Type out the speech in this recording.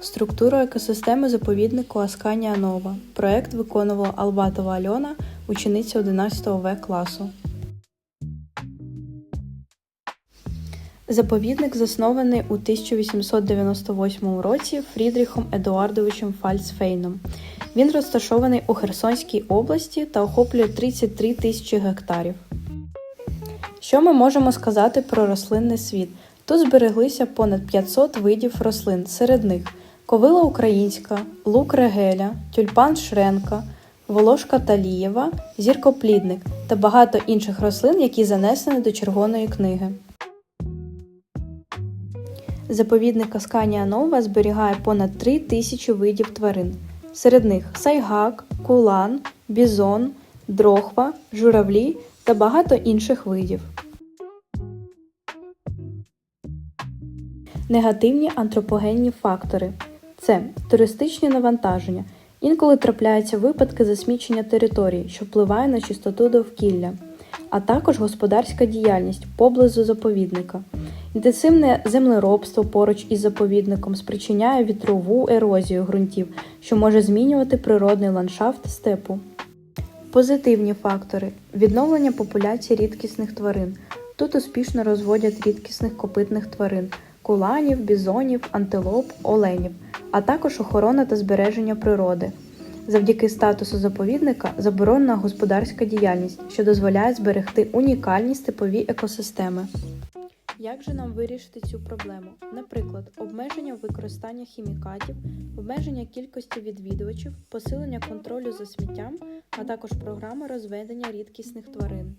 Структуру екосистеми заповіднику Асканія Нова. Проект виконувала Албатова Альона, учениця 11 В класу. Заповідник заснований у 1898 році Фрідріхом Едуардовичем Фальцфейном. Він розташований у Херсонській області та охоплює 33 тисячі гектарів. Що ми можемо сказати про рослинний світ? Тут збереглися понад 500 видів рослин, серед них ковила українська, лук регеля, тюльпан шренка, волошка талієва, зіркоплідник та багато інших рослин, які занесені до Червоної книги. Заповідник Асканія Нова зберігає понад 3 тисячі видів тварин. Серед них сайгак, кулан, бізон, дрохва, журавлі та багато інших видів. Негативні антропогенні фактори це туристичні навантаження. Інколи трапляються випадки засмічення території, що впливає на чистоту довкілля, а також господарська діяльність поблизу заповідника. Інтенсивне землеробство поруч із заповідником спричиняє вітрову ерозію ґрунтів, що може змінювати природний ландшафт степу. Позитивні фактори відновлення популяції рідкісних тварин. Тут успішно розводять рідкісних копитних тварин куланів, бізонів, антилоп, оленів, а також охорона та збереження природи. Завдяки статусу заповідника заборонена господарська діяльність, що дозволяє зберегти унікальні степові екосистеми. Як же нам вирішити цю проблему? Наприклад, обмеження використання хімікатів, обмеження кількості відвідувачів, посилення контролю за сміттям, а також програми розведення рідкісних тварин.